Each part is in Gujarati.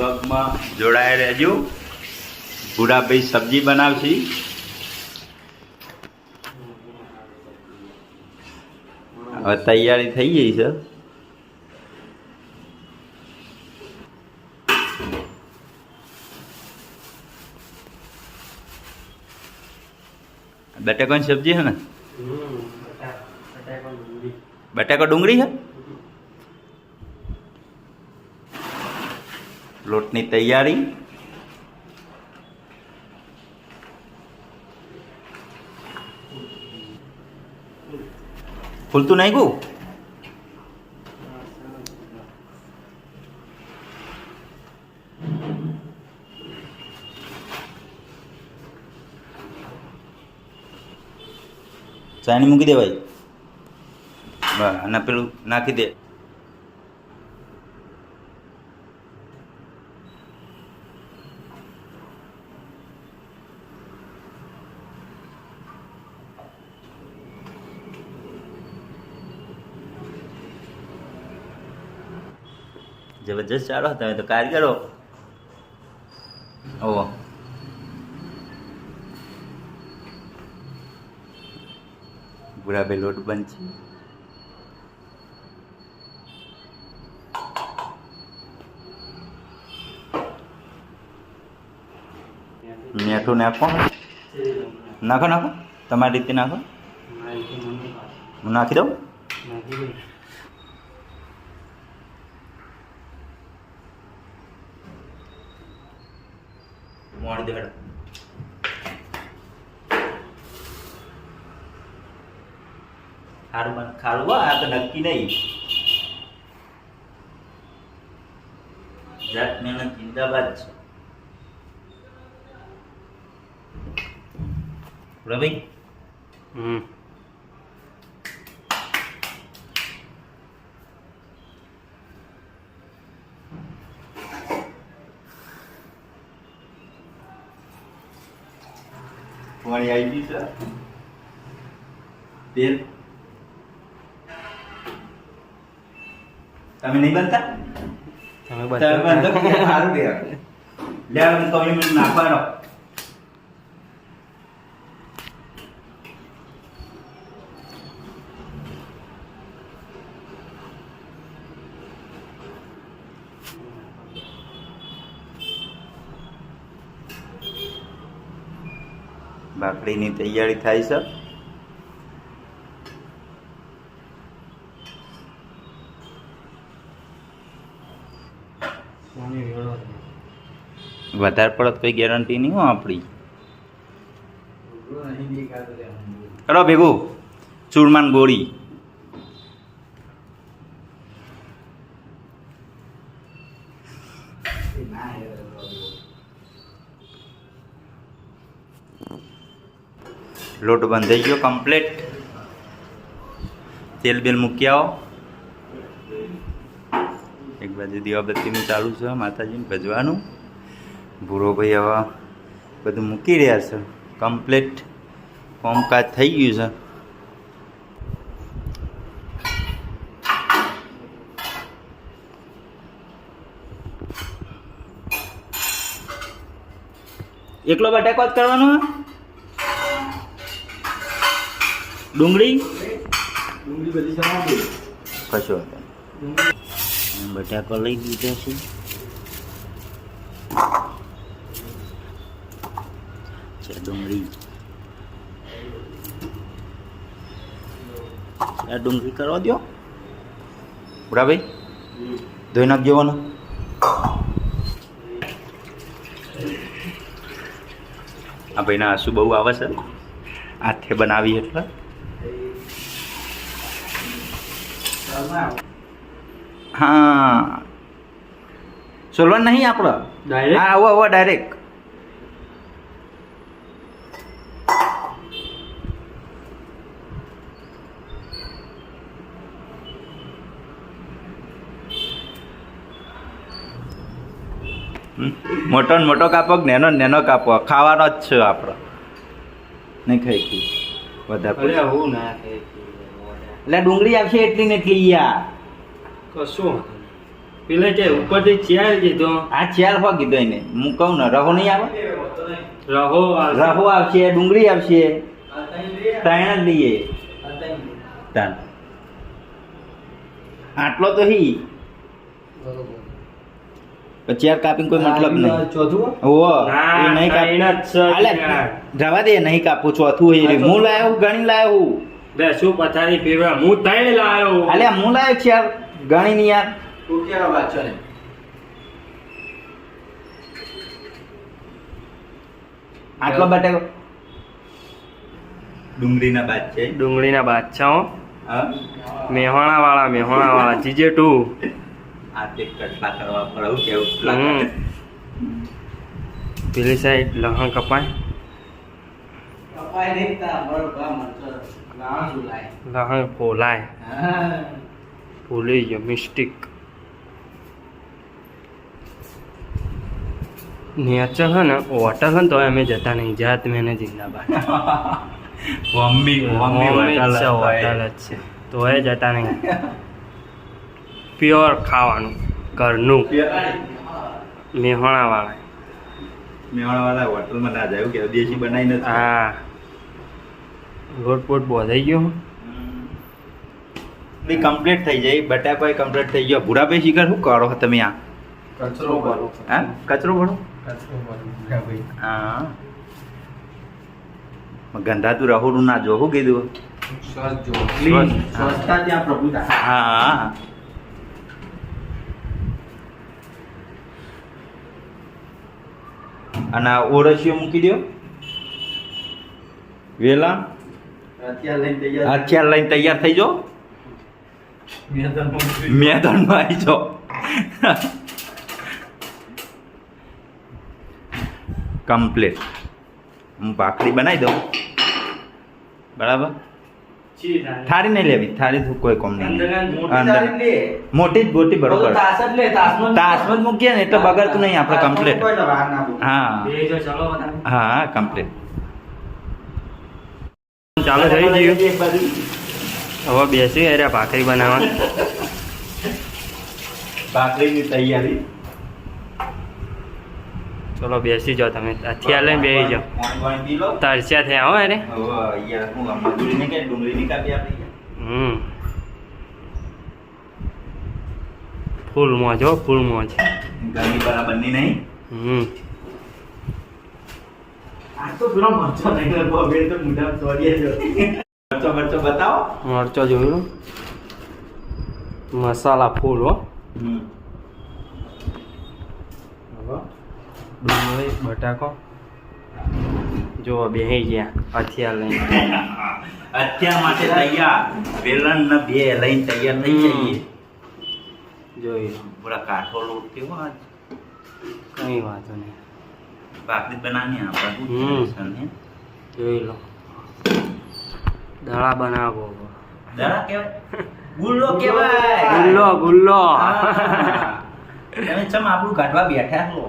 બ્લોગમાં જોડાયા રહેજો. ભૂરાભાઈ સબ્જી બનાવશી? હવે તૈયારી થઈ ગઈ છે. બટાકાની સબ્જી છે ને? બટાકા ડુંગળી છે? લોટની તૈયારી. ફૂલતું નાખ્યું ચાણી મૂકી દે ભાઈ. બસ અને પેલું નાખી દે. જબરજસ્ત ચાલો, તમે તો કારીગરો. ઓહો. ગુલાબી લોટ બંધ છે. મીઠું નાખો. નાખો નાખો. તમારી રીતે નાખો. હું નાખી દઉં? ખારું બન ખારું હો આ તો નક્કી નહીં જાત મહેનત જિંદાબાદ છે રવિ હમ પાણી આવી ગયું છે તમે નહીં બનતા તમે તમે બંધો કે સારું રે લે હું કમી મિનિટ નાખવાનો ભાખરીની તૈયારી થાય છે પાણી વેળો વધારે પડત કોઈ ગેરંટી નહીં હો આપણી. કરો ભેગું, ચૂરમાન ગોળી. લોટ બંધાઈ ગયો કમ્પ્લેટ તેલ બેલ મૂકી આવો. એક બાજુ દીવાબત્તીનું ચાલુ છે, માતાજીને ભજવાનું. ભૂરો ભાઈ હવે બધું મૂકી રહ્યા છે. કમ્પ્લેટ કોમકાજ થઈ ગયું છે. એકલો બટાકો જ કરવાનો ડુંગળી ડુંગળી? કશો વાંધો બટાકો લઈ છે છે ડુંગળી આ ડુંગળી કરવા દો બરાબર? ધોઈ નાખજો વાનો આ ભાઈના આંસુ બહુ આવે છે. હાથે બનાવી એટલે. હા. સોલવન નહીં આપણો આવો આવો ડાયરેક્ટ મોટો ને મોટો કાપો કે નેનો નેનો કાપો? ખાવાનો જ છે આપણો. નહીં ખાઈ ગઈ વધારે હું ના એટલે ડુંગળી આવશે એટલી ને એટલી યાર. કશું પેલે કે ઉપરથી ચેર કીધો. આ ચાર હો કીધો એને. હું કહું ને રહો નહીં આવે. રહો રહો આવશે ડુંગળી આવશે. ત્રણ જ લઈએ આટલો તો હી. પછી યાર કાપીને કોઈ મતલબ નહીં. ચોથું? એ નહીં કાપ. જવા દે નહીં કાપું ચોથું એ. હું લાયો ગણી લાયો. બે શું પથારી પીવા હું તઈ લાયો. અલે હું લાયો છે યાર ગણી ની યાર. તું ક્યાં વાત છે આટલો બટાકો ડુંગળીના બાદ છે. ડુંગળીના બાદ છે હો. મેહોણા વાળા મેહોણા વાળા જીજે ટુ. આ તે કટલા કરવા પડે એવું કેવું હમ. પેલી સાઈડ લહણ કપાય. કપાય નહીં તા બરોબર મરચો લાણ સુલાય લહણ ફોલાય ભૂલી ગયો મિસ્ટેક નેચર હે ને હોટલ હે ને તો અમે જતા નહીં. જાત મેને જિંદાબાદ. મમ્મી મમ્મી હોટલ જ છે. તો એ જતા નહીં. પ્યોર ખાવાનું ઘરનું. મેહોણા વાળા મેવાડા વાળા હોટલમાં ના જાય કે દેશી બનાવી નથી. હા. લોટ પોટ બોધાઈ ગયો બી કમ્પ્લીટ થઈ જાય બટાકો કમ્પ્લીટ થઈ ગયો. ભૂરા ભાઈ શિખર શું કરો તમે આ? કચરો ભરો. હા? કચરો ભરો? કચરો ભરો ભૂરા ભાઈ હા ગંધાતું રહોડું ના જો શું કીધું હા. અને ઓરસીઓ મૂકી દો વેલા? હથિયાર લઈને તૈયાર થઈ જાઓ મેદાનમાં મેદાનમાં આવી જાઓ કમ્પ્લીટ. હું ભાખરી બનાવી દઉં. બરાબર? થાળી નહીં લેવી થાળી તો કોઈ કોમ નહીં. અંદર મોટી જ બોટી બરોબર. તાસમાં જ મૂકીએ. ને એટલે બગડતું નહીં આપણે કમ્પ્લીટ. હા. હા કમ્પ્લીટ ચાલુ થઈ ગયું હવે બેસી અરે ભાખરી બનાવવા. ભાખરીની તૈયારી. ચલો બેસી જાઓ તમે. હથિયાર લઈને બેસી જાઓ. તરસ્યા થયા હો અરે હમ. ફૂલ મોજ હો ફૂલ મોજ. બરાબરની નહીં હમ. મરચો જોયું મસાલા ફૂલ હો. હમ. ડુંગળી બટાકો. જો બેસી ગયા હથિયાર લઈને. અત્યાર માટે તૈયાર. વેલણ ને બે લઈને તૈયાર થઈ જઈએ. જોઈ લો પૂરા કાઠો લોટ કેવો આજ? કઈ વાંધો નહીં. ભાખરી બનાવી આપણે જોઈ લો. દડા બનાવો. દડા કેવાય? ગુલ્લો કેવાય. ગુલ્લો ગુલ્લો. તમે ચમ આપણું કાઢવા બેઠા છો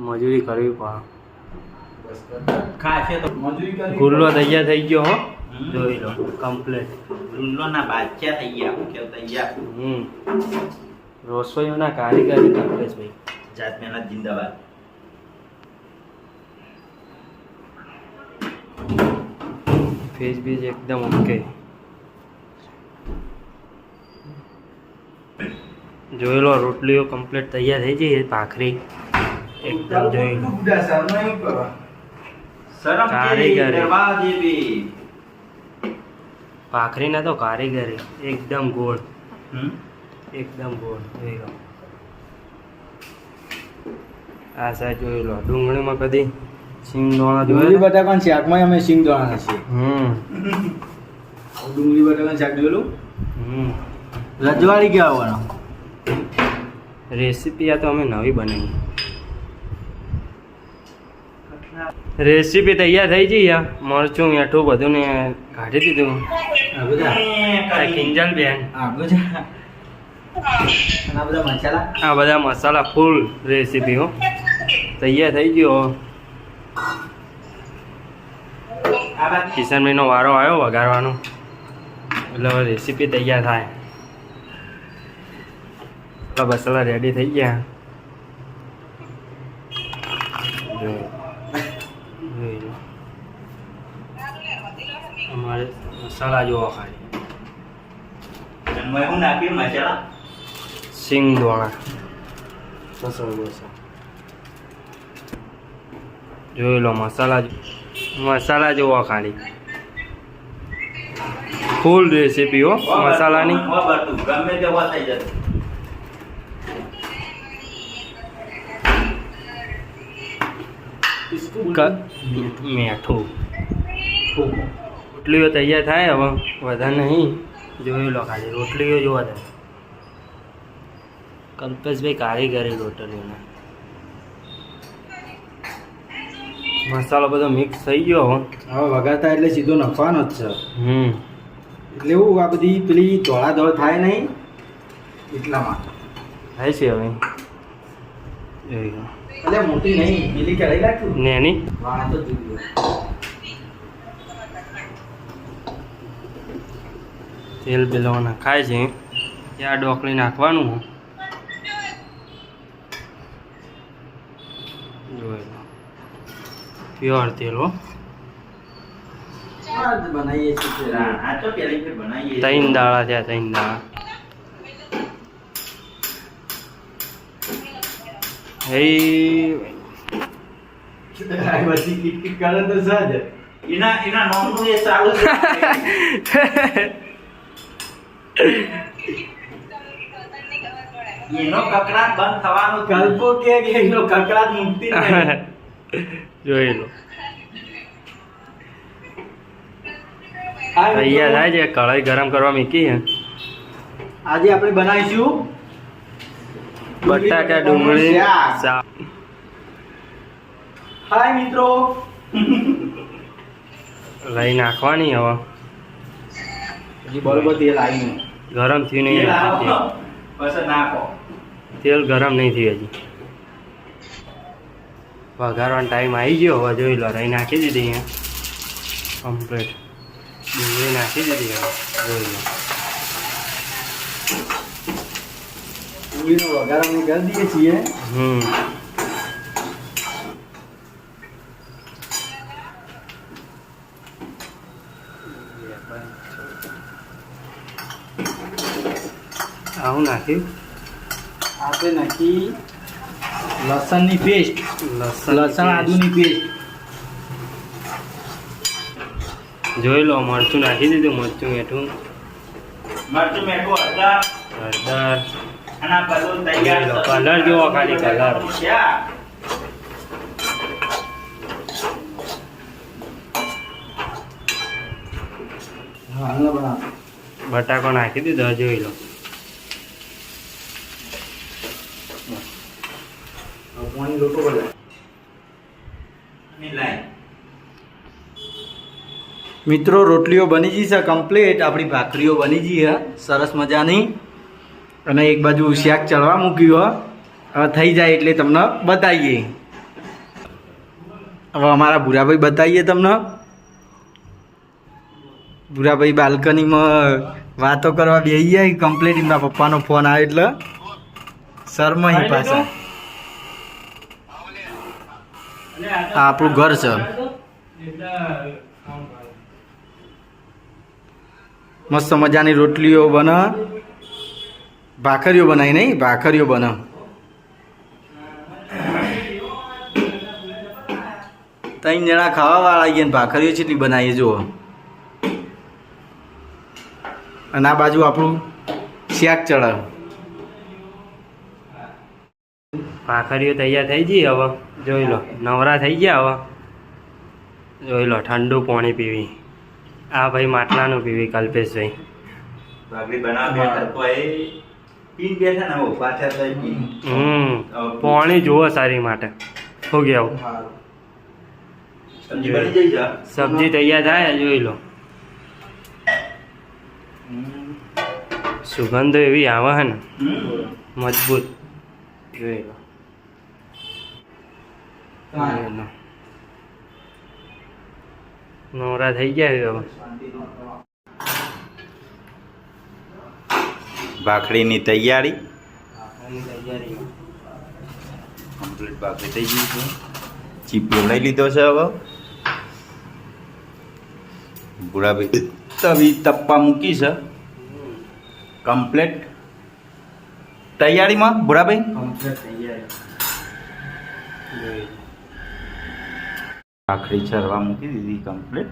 મજૂરી કરવી મજૂરી ગુલ્લો તૈયાર થઈ ગયો હો. જોઈ લો કમ્પ્લીટ ગુલ્લોના બાદશાહ થઈ ગયા હું કેવું તૈયાર? હમ. રસોઈઓના કારીગરી કમલેશભાઈ જાત મહેનત જિંદાબાદ. ફેસ બીજ એકદમ ઓકે. જોઈ લો રોટલીઓ કમ્પ્લીટ તૈયાર થઈ જઈ ભાખરી. એકદમ જોઈ. લો કારીગરી. ભાખરીના તો કારીગરી. એકદમ ગોળ. હમ? એકદમ ગોળ જોઈ લો. આ સાઈડ જોઈ લો. ડુંગળીમાં કદી સિંગદાણા ડુંગળી જોયેલા? બટાકાનું શાકમાં અમે સિંગદાણા છીએ. હમ. ડુંગળી બટાકાનું શાક જોયેલું? હમ. રજવાડી ક્યાં આવવાનો? રેસીપી આ તો અમે નવી બનાવી. રેસીપી તૈયાર થઈ ગઈ આ. મરચું મીઠું બધું ને કાઢી દીધું. આ બધા? આ કિંજલ બેન આ બધા? આ બધા મસાલા? મસાલા ફૂલ રેસીપી હો. તૈયાર થઈ ગયો કિશનભાઈનો વારો આવ્યો વઘારવાનો. એટલે રેસીપી તૈયાર થાય. આપણા મસાલા રેડી થઈ ગયા. અમારે મસાલા જોવા ખાલી જન્મમાં નાખ્યું મસાલા મસાલો જોઈ લો મસાલા મસાલા જોવા ખાલી ફૂલ રેસીપી હો મસાલાની મીઠું રોટલીઓ તૈયાર થાય હવે વધારે નહીં જોઈ લો ખાલી રોટલીઓ જોવા થાય કલ્પેશભાઈ કારીગરી રોટલીના મસાલો બધો મિક્સ થઈ ગયો હવે વગાડતા એટલે સીધો નફાનો જ છે. હમ. એટલે એવું આ બધી પેલી ધોળા ધોળ થાય નહીં એટલા માટે થાય છે હવે. એટલે મોટી નહીં પેલી કઢાઈ નેની. તેલ બેલો નાખાય છે. ત્યાં ડોકળી નાખવાનું? જોઈ પ્યોર તેલ હો. ત્રણ દાળા થયા ત્રણ દાળા એના એના નોમનું ચાલુ. એનો કકડાટ બંધ થવાનો કલ્પો કે એનો કકડાટ મુક્તિ નહીં. જોઈ લો. તૈયાર થાય છે કઢાઈ ગરમ કરવા મૂકી હે. આજે આપણે બનાવીશું બટાકા ડુંગળી હાય મિત્રો. લઈ નાખવાની હવે. બરોબર તેલ આવી ગરમ થયું નહીં. નાખો. તેલ ગરમ નહીં થયું હજી. વઘારવાનો ટાઈમ આવી ગયો હવે જોઈ લો રહી નાખી દીધી અહીંયા. કમ્પ્લીટ ડુંગળી નાખી દીધી હવે જોઈ લો. ડુંગળીનો વઘાર અમે કરી દઈએ છીએ. હમ. આવું નાખ્યું? આપણે નાખી લસણની પેસ્ટ લસણ લસણ આદુની પેસ્ટ જોઈ લો મરચું નાખી દીધું મરચું મીઠું. મરચું મેઠું હળદર. હળદર. કલર જોવો ખાલી, કલર. બટાકો નાખી દીધો જોઈ લો હવે પાણી લોટો બધા ની લાઈન. મિત્રો રોટલીઓ બની ગઈ છે કમ્પ્લીટ આપણી ભાખરીઓ બની ગઈ છે. સરસ મજાની. અને એક બાજુ શાક ચડવા મૂક્યું હે હવે થઈ જાય એટલે તમને બતાવીએ. હવે અમારા ભૂરાભાઈ બતાવીએ તમને. ભૂરાભાઈ બાલ્કનીમાં વાતો કરવા બે જાય કમ્પ્લીટ એમના પપ્પાનો ફોન આવે એટલે. શરમાઈ પાછા. આપણું ઘર છે. મસ્ત મજાની રોટલીઓ બને, ભાખરીઓ બનાવી નહીં, ભાખરીઓ બને. ત્રણ જણા ખાવા વાળા આવીએ ને ભાખરીઓ જેટલી બનાવીએ, જુઓ. અને આ બાજુ આપણું શાક ચડાવ ભાખરીઓ તૈયાર થઈ ગઈ હવે, જોઈ લો. નવરા થઈ ગયા હવે. જોઈ લો, ઠંડુ પાણી પીવી. આ ભાઈ માટલાનું પીવી કલ્પેશભાઈ. પીન બેઠા ને પાછા હમ પોણી જુઓ સારી માટે. શું ગયા સબ્જી તૈયાર થાય જોઈ લો. સુગંધો એવી આવે હે ને. મજબૂત. જોઈ લો. નવરા થઈ ગયા હવે ભાખરીની તૈયારી? કમ્પ્લીટ ભાખરી થઈ ગઈ છે. ચીપિયો લઈ લીધો છે હવે. ભૂરાભાઈ તવી તપ્પા મૂકી છે. કમ્પ્લેટ. તૈયારીમાં ભૂરાભાઈ? કમ્પ્લેટ તૈયારી. જોઈ ચરવા મૂકી દીધી કમ્પ્લીટ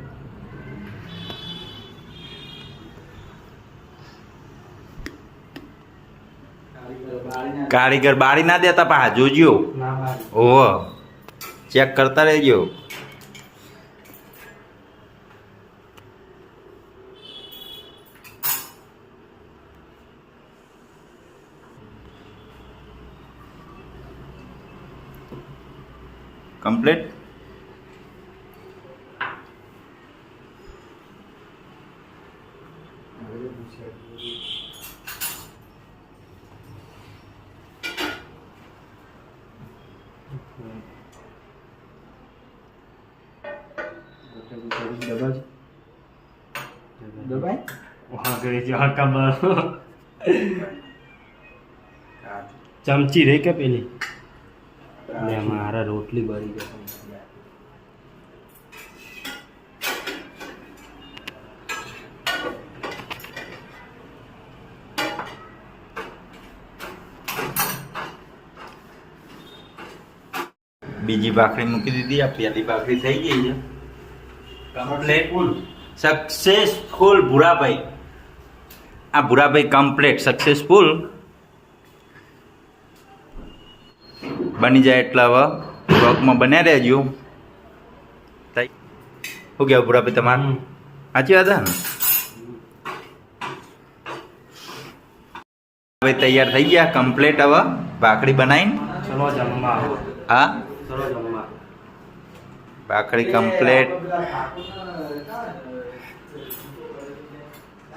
કારીગર બાળી ના દેતા પા જોજો. ઓહો. ચેક કરતા રહેજો. કમ્પ્લીટ દબાય વાગડી જો ખબર ચમચી રે કે પેલી મારા રોટલી બળી ગઈ બીજી ભાખરી મૂકી દીધી આ પહેલી ભાખરી થઈ ગઈ છે કમ્પ્લેટ સક્સેસફુલ ભૂરાભાઈ આ ભૂરાભાઈ કમ્પ્લેટ સક્સેસફુલ બની જાય એટલે હવે બ્લોકમાં બન્યા રહેજો. શું કહેવું ભૂરાભાઈ તમારું? સાચી વાત ને? ભાઈ તૈયાર થઈ ગયા કમ્પ્લેટ હવે ભાખરી બનાવીને. હા? ભાખરી કમ્પ્લેટ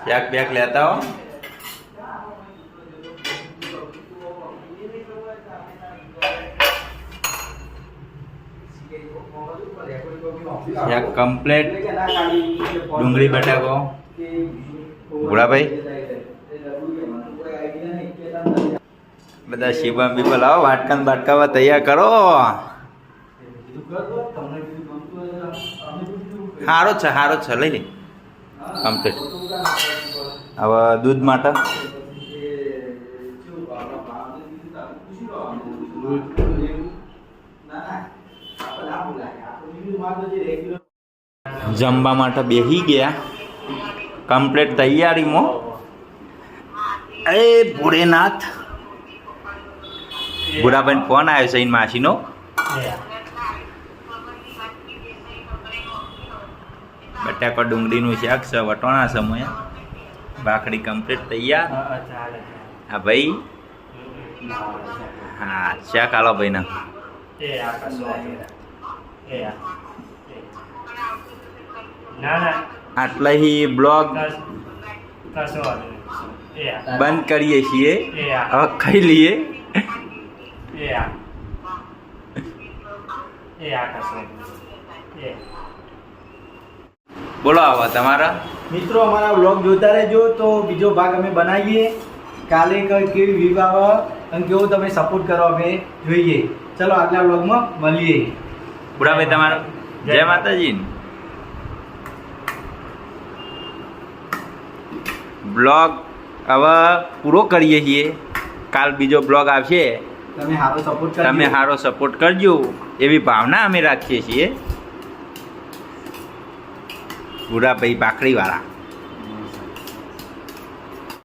શાક બેક લેતા હો. શાક કમ્પ્લેટ ડુંગળી બટાકો. ભોળાભાઈ. બધા શિવમ બીબલ આવો, વાટકાન બાટકાવા તૈયાર કરો. સારો છે સારો છે. લઈ લે. કમ્પ્લીટ હવે દૂધ માટે? જમવા માટે બેસી ગયા. કમ્પ્લીટ તૈયારીમાં. એ ભોળેનાથ. ભૂરાબેન ફોન આવ્યો છે એની માસીનો. બટાકા ડુંગળીનું શાક છે વટોણા સમય ભાખડી કમ્પ્લીટ તૈયાર. હા ભાઈ? હા શાક આલો ભાઈ ના આટલા બ્લોગ. બંધ કરીએ છીએ. હવે ખાઈ લઈએ. એ આ. નહીં. એ. બોલો હવે તમારા. મિત્રો અમારા બ્લોગ જોતા રહેજો. તો બીજો ભાગ અમે બનાવીએ. કાલે કેવી વ્યૂ આવે અને કેવો તમે સપોર્ટ કરો અમે જોઈએ. ચલો આગલા બ્લોગમાં મળીએ. બુઢાભાઈ તમારો જય માતાજી. બ્લોગ હવે પૂરો કરીએ છીએ. કાલ બીજો બ્લોગ આવશે. તમે સારો સપોર્ટ તમે સારો સપોર્ટ કરજો. એવી ભાવના અમે રાખીએ છીએ. બુઢાભાઈ ભાખરીવાળા